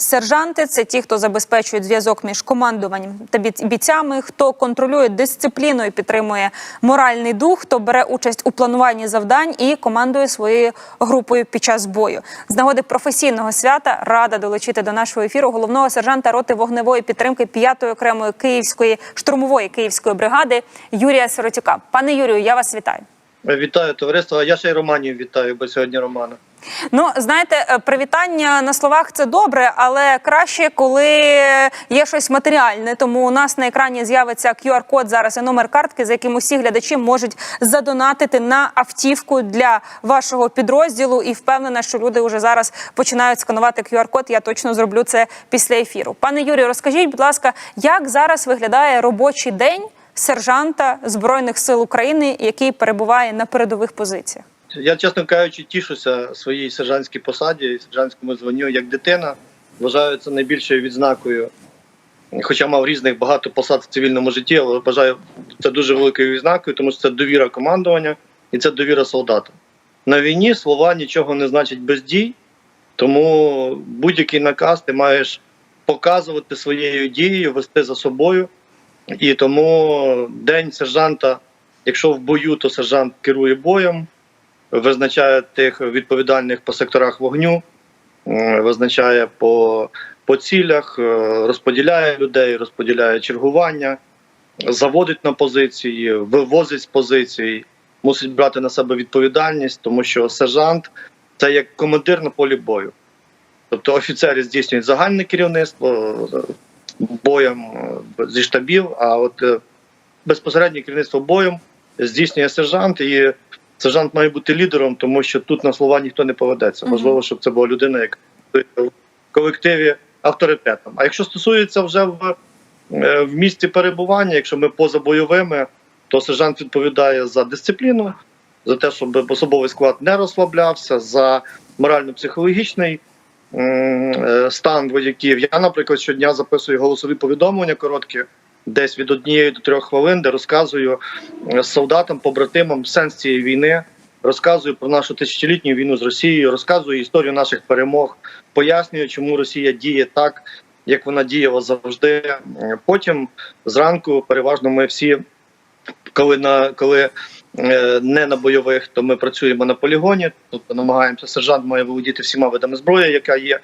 Сержанти це ті, хто забезпечують зв'язок між командуванням та бійцями, хто контролює дисципліну і підтримує моральний дух, хто бере участь у плануванні завдань і командує своєю групою під час бою. З нагоди професійного свята рада долучити до нашого ефіру головного сержанта роти вогневої підтримки 5-ї окремої київської штурмової київської бригади Юрія Сиротюка. Пане Юрію, я вас вітаю. Вітаю товариство. Я ще й Романів вітаю, бо сьогодні Романа. Ну, знаєте, е, привітання на словах це добре, але краще, коли є щось матеріальне. Тому у нас на екрані з'явиться QR-код зараз і номер картки, за яким усі глядачі можуть задонатити на автівку для вашого підрозділу. І впевнена, що люди вже зараз починають сканувати QR-код. Я точно зроблю це після ефіру. Пане Юрію, розкажіть, будь ласка, як зараз виглядає робочий день сержанта збройних сил України, який перебуває на передових позиціях? Я, чесно кажучи, тішуся своїй сержантській посаді сержантському званню як дитина. Вважаю це найбільшою відзнакою. Хоча мав різних багато посад в цивільному житті, але вважаю це дуже великою відзнакою, тому що це довіра командування і це довіра солдата. На війні слова нічого не значать без дій, тому будь-який наказ ти маєш показувати своєю дією, вести за собою. І тому день сержанта, якщо в бою, то сержант керує боєм, визначає тих відповідальних по секторах вогню, визначає по, по цілях, е, розподіляє людей, розподіляє чергування, заводить на позиції, вивозить з позицій, мусить брати на себе відповідальність, тому що сержант це як командир на полі бою. Тобто офіцери здійснюють загальне керівництво е, боєм е, зі штабів, а от е, безпосереднє керівництво боєм здійснює сержант, і сержант має бути лідером, тому що тут на слова ніхто не поведеться. Мгм. Важливо, щоб це була людина, яка в колективі авторитетом. А якщо стосується вже в, е, в місці перебування, якщо ми поза бойовими, то сержант відповідає за дисципліну, за те, щоб особовий склад не розслаблявся, за морально-психологічний е, стан вояків. Я, наприклад, щодня записую голосові повідомлення короткі, десь від однієї до трьох хвилин, де розказую е, солдатам, побратимам сенс цієї війни, розказую про нашу тисячолітню війну з Росією, розказую історію наших перемог, пояснюю, чому Росія діє так, як вона діяла завжди. Е, Потім зранку, переважно, ми всі, коли на коли не на бойових, то ми працюємо на полігоні. Тобто намагаємося, сержант має володіти всіма видами зброї, яка є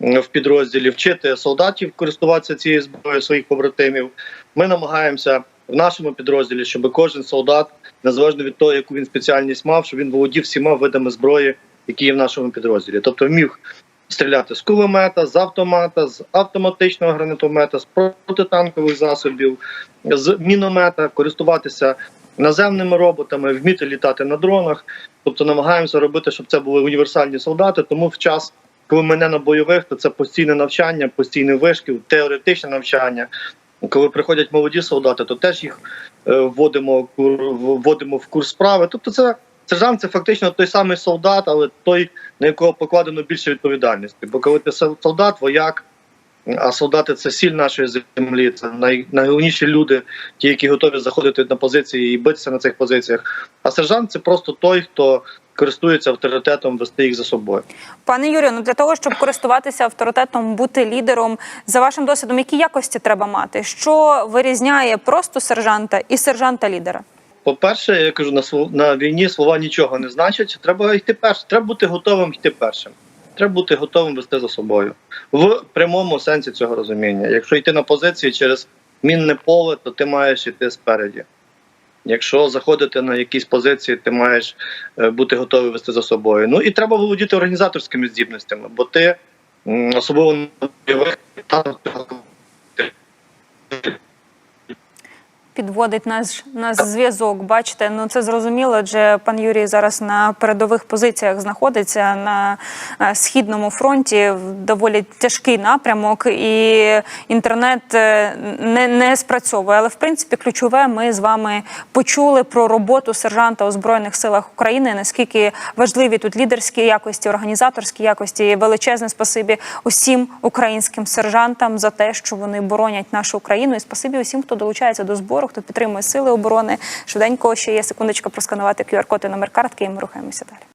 в підрозділі, вчити солдатів користуватися цією зброєю своїх побратимів. Ми намагаємося в нашому підрозділі, щоб кожен солдат, незалежно від того, яку він спеціальність мав, щоб він володів всіма видами зброї, які є в нашому підрозділі. Тобто міг стріляти з кулемета, з автомата, з автоматичного гранатомета, з протитанкових засобів, з міномета, користуватися наземними роботами, вміти літати на дронах. Тобто намагаємося робити, щоб це були універсальні солдати. Тому в час, коли ми не на бойових, то це постійне навчання, постійний вишкіл, теоретичне навчання. Коли приходять молоді солдати, то теж їх е, вводимо, вводимо в курс справи. Тобто, це сержант це фактично той самий солдат, але той, на якого покладено більше відповідальності. Бо коли ти сол- солдат, вояк, а солдати це сіль нашої землі, це най, найголовніші люди, ті, які готові заходити на позиції і битися на цих позиціях. А сержант це просто той, хто користується авторитетом вести їх за собою. Пане Юрію, ну для того, щоб користуватися авторитетом, бути лідером, за вашим досвідом, які якості треба мати? Що вирізняє просто сержанта і сержанта-лідера? По-перше, я кажу, на на війні слова нічого не значать. Треба йти першим. Треба бути готовим йти першим. Треба бути готовим вести за собою в прямому сенсі цього розуміння. Якщо йти на позиції через мінне поле, то ти маєш йти спереді. Якщо заходити на якісь позиції, ти маєш е, бути готовий вести за собою. Ну і треба володіти організаторськими здібностями, бо ти особливо на бойових Підводить наш нас зв'язок. Бачите, ну це зрозуміло. Адже пан Юрій зараз на передових позиціях знаходиться на е, східному фронті. Доволі тяжкий напрямок, і інтернет е, не, не спрацьовує. Але в принципі, ключове, ми з вами почули про роботу сержанта у збройних силах України. Наскільки важливі тут лідерські якості, організаторські якості. І Величезне спасибі усім українським сержантам за те, що вони боронять нашу Україну. І спасибі усім, хто долучається до збору, хто підтримує сили оборони. Швиденько ще є секундочка просканувати QR-код і номер картки, і ми рухаємося далі.